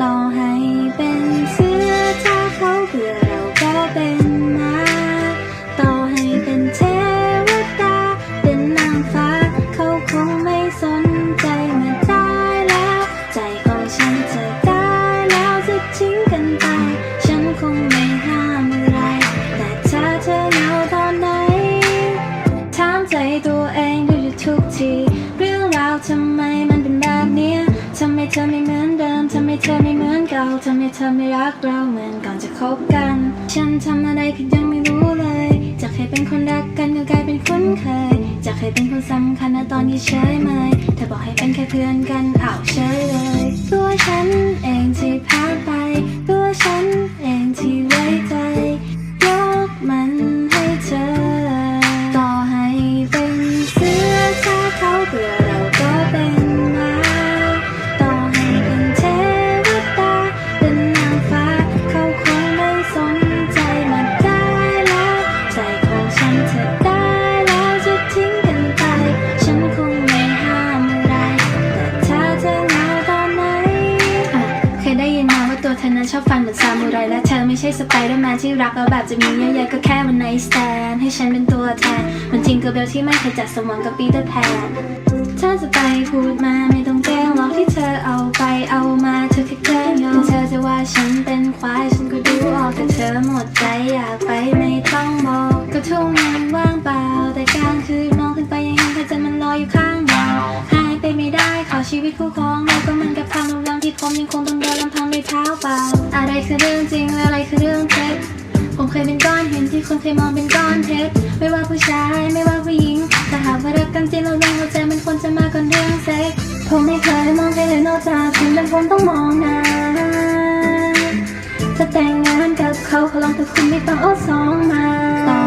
到海边。 เธอไม่เหมือนเก่าทำให้เธอไม่รักเราเหมือนก่อนจะคบกัน ฉันทำอะไรผิดยังไม่รู้เลย จากเคยเป็นคนรักกันก็กลายเป็นคุ้นเคย จากเคยเป็นคนสำคัญนะตอนนี้เฉยเมยเธอบอกให้เป็นแค่เพื่อนกันอ้าวเฉยเลยตัว เธอได้แล้วจะทิ้งกันไป ฉันคงไม่ห้ามอะไร แต่ถ้าเธอเหงาตอนไหนอะเคยได้ยินมาว่าตัวเธอนั้นชอบฟันเหมือนซามูไร และเธอไม่ใช่สไปเดอร์แมนที่รักแล้วแบบจะมีเยอะแยะก็แค่วันไนสแตนให้ฉันเป็นตัวแทนเหมันจริงกับเบลที่ไม่เคยจัดสมหวังกับปีเตอร์แพนถ้าจะไปพูดมาไม่ต้องแกล้งหรอกที่เธอเอาไปเอามาเธอแค่แกล้งโยนเธอจะว่าฉันเป็นควายฉันก็ดูออกแต่เธอหมดใจอยากไปไม่ต้องบอก ก็ทุ่งมันว่างเปล่า แต่กลางคืนมองขึ้นไปยังเห็นพระจันทร์มันลอยอยู่ข้างดาหายไปไม่ได้ขอชีวิตคู่ของเราก็มันกับทางลงรังที่ผมยังคงต้องเดินลำพังด้วยเท้าเปล่า อะไรคือเรื่องจริงและอะไรคือเรื่องเท็จผมเคยเป็นก้อนหินที่คนเคยมองเป็นก้อนเพชรไม่ว่าผู้ชายไม่ว่าผู้หญิงถ้าหากว่ารักกันจริงเราเรื่องหัวใจมันควรจะมาก่อนเรื่องเซ็กผมไม่เคยมองใครเลยนอกจากคุณเป็นคนต้องมองหน้าจะแต่งงานกับเขาขอลองแต่คุณไม่ต้องเอาสองมา